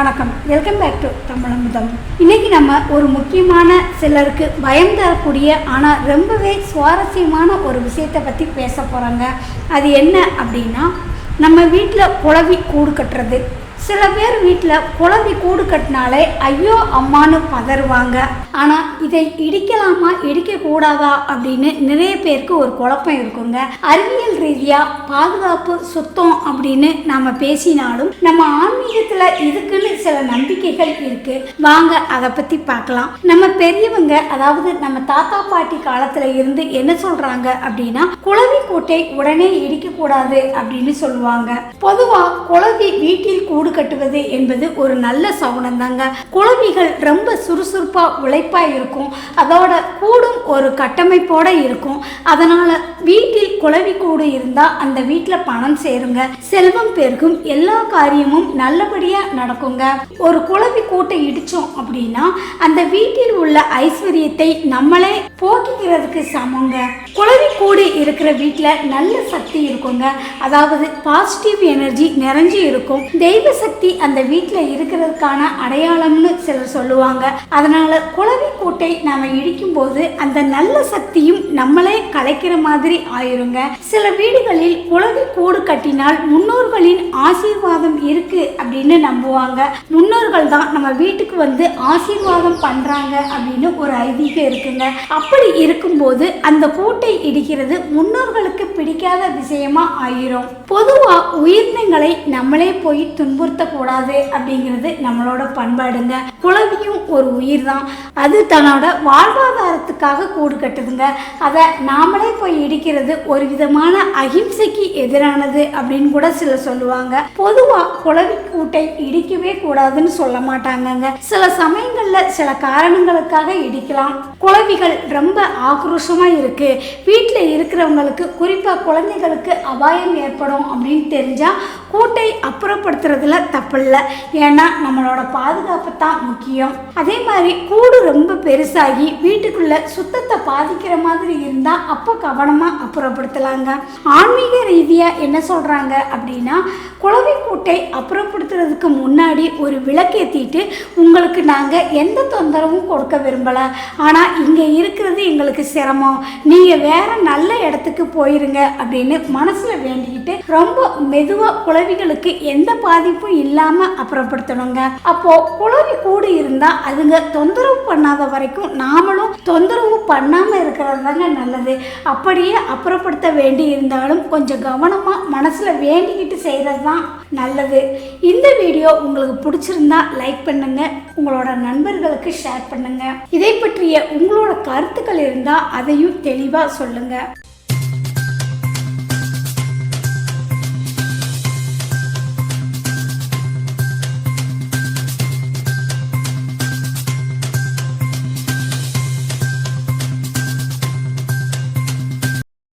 வணக்கம். Welcome back to Tamizhamudham. இன்னைக்கு நம்ம ஒரு முக்கியமான சிலருக்கு பயம் தரக்கூடிய ஆனால் ரொம்பவே சுவாரஸ்யமான ஒரு விஷயத்தை பற்றி பேச போகிறாங்க அது என்ன அப்படின்னா நம்ம வீட்டில் குழவி கூடு கட்டுறது. சில பேர் வீட்டில் குழந்தை கூடு கட்டினாலே ஐயோ அம்மான்னு பதறுவாங்க. ஆனால் இதை இடிக்கலாமா? இடிக்கக்கூடாதா அப்படின்னு நிறைய பேருக்கு ஒரு குழப்பம் இருக்குங்க. அறிவியல் ரீதியாக பாதுகாப்பு சுத்தம் அப்படின்னு நாம் பேசினாலும் நம்ம ஆன்மீகத்தில் இதுக்குன்னு சில நம்பிக்கைகள் இருக்கு. வாங்க அதை பற்றி பார்க்கலாம். நம்ம பெரியவங்க அதாவது நம்ம தாத்தா பாட்டி காலத்தில் இருந்து என்ன சொல்கிறாங்க அப்படின்னா குழவி கூட்டை உடனே இடிக்கக்கூடாது அப்படின்னு சொல்லுவாங்க. பொதுவாக குழவி வீட்டில் கூடு கட்டுவது என்பது ஒரு நல்ல சகுனம் தாங்க குழவிகள் ரொம்ப சுறுசுறுப்பா உழைப்பா இருக்கும். அதோட கூடும் ஒரு கட்டமைப்போட இருக்கும். அதனால வீட்டில் குழவி கூடு இருந்தா அந்த வீட்டில் பணம் சேருங்க. செல்வம் பெருகும். எல்லா காரியமும் நல்லபடியா நடக்குங்க. ஒரு குழவி கூட்டை இடிச்சோம் அப்படின்னா அந்த வீட்டில் உள்ள ஐஸ்வர்யத்தை நம்மளே போக்கிக்கிறதுக்கு சமங்க. குழவி கூடு இருக்கிற வீட்டில் நல்ல சக்தி இருக்குங்க. அதாவது பாசிட்டிவ் எனர்ஜி நிறைஞ்சு இருக்கும். தெய்வ சக்தி அந்த வீட்டில் இருக்கிறதுக்கான அடையாளம்னு சிலர் சொல்லுவாங்க. அதனால குழவி கூட்டை நாம இடிக்கும் போது அந்த நல்ல சக்தியும் நம்மளே கலைக்கிற மாதிரி ஆயிருங்க. சில வீடுகளில் குழவி கூடு கட்டினால் முன்னோர்களின் ஆசீர்வாதம் இருக்கு அப்படின்னு நம்புவாங்க. முன்னோர்கள் தான் நம்ம வீட்டுக்கு வந்து ஆசீர்வாதம் பண்றாங்க அப்படின்னு ஒரு ஐதீகம் இருக்குங்க. அப்படி இருக்கும்போது அந்த கூட்டை இடிக்கிறது முன்னோர்களுக்கு பிடிக்காத விஷயமா ஆயிரும். பொதுவா உயிரினங்களை நம்மளே போய் துன்புறுத்தக்கூடாது அப்படிங்கிறது நம்மளோட பண்பாடுங்க. குழவியும் ஒரு உயிர் தான் அது தன்னோட வாழ்வாதாரத்துக்காக கூடு கட்டுதுங்க. அதை நாமளே போய் இடிக்கிறது ஒரு விதமான அகிம்சைக்கு எதிரானது அப்படின்னு கூட சிலர் சொல்லுவாங்க. பொதுவா குழவி கூட்டை இடிக்கவே கூடாதுன்னு சொல்ல மாட்டாங்கங்க. சில சமயங்கள்ல சில காரணங்களுக்காக இடிக்கலாம். குழவிகள் ரொம்ப ஆக்ரோஷமா இருக்கு. வீட்டில் இருக்கிறவங்களுக்கு குறிப்பா குழந்தைகளுக்கு அபாயம் ஏற்படும் அப்படின்னு தெரிஞ்சா கூட்டை அப்புறப்படுத்துறதுல தப்பில்ல. ஏன்னா நம்மளோட பாதுகாப்பு தான் முக்கியம். அதே மாதிரி கூடு ரொம்ப பெருசாகி வீட்டுக்குள்ள சுத்தத்தை பாதிக்கிற மாதிரி இருந்தா அப்போ கவனமா அப்புறப்படுத்தலாங்க. ஆன்மீக ரீதியா என்ன சொல்றாங்க அப்படின்னா குழவை கூட்டை அப்புறப்படுத்துறதுக்கு முன்னாடி ஒரு விளக்கேற்றிட்டு உங்களுக்கு நாங்கள் எந்த தொந்தரவும் கொடுக்க விரும்பலை. ஆனால் இங்கே இருக்கிறது எங்களுக்கு சிரமம். நீங்கள் வேற நல்ல இடத்துக்கு போயிருங்க அப்படின்னு மனசில் வேண்டிக்கிட்டு ரொம்ப மெதுவாக குழவிகளுக்கு எந்த பாதிப்பும் இல்லாமல் அப்புறப்படுத்தணுங்க. அப்போது குழவி கூடு இருந்தால் அதுங்க தொந்தரவு பண்ணாத வரைக்கும் நாமளும் தொந்தரவு பண்ணாமல் இருக்கிறது தாங்க நல்லது. அப்படியே அப்புறப்படுத்த வேண்டி இருந்தாலும் கொஞ்சம் கவனமாக மனசில் வேண்டிக்கிட்டு செய்கிறது தான் நல்லது. இந்த வீடியோ உங்களுக்கு பிடிச்சிருந்தா லைக் பண்ணுங்க. உங்களோட நண்பர்களுக்கு ஷேர் பண்ணுங்க. இதை பற்றிய உங்களோட கருத்துக்கள் இருந்தால் அதையும் தெளிவாக சொல்லுங்க.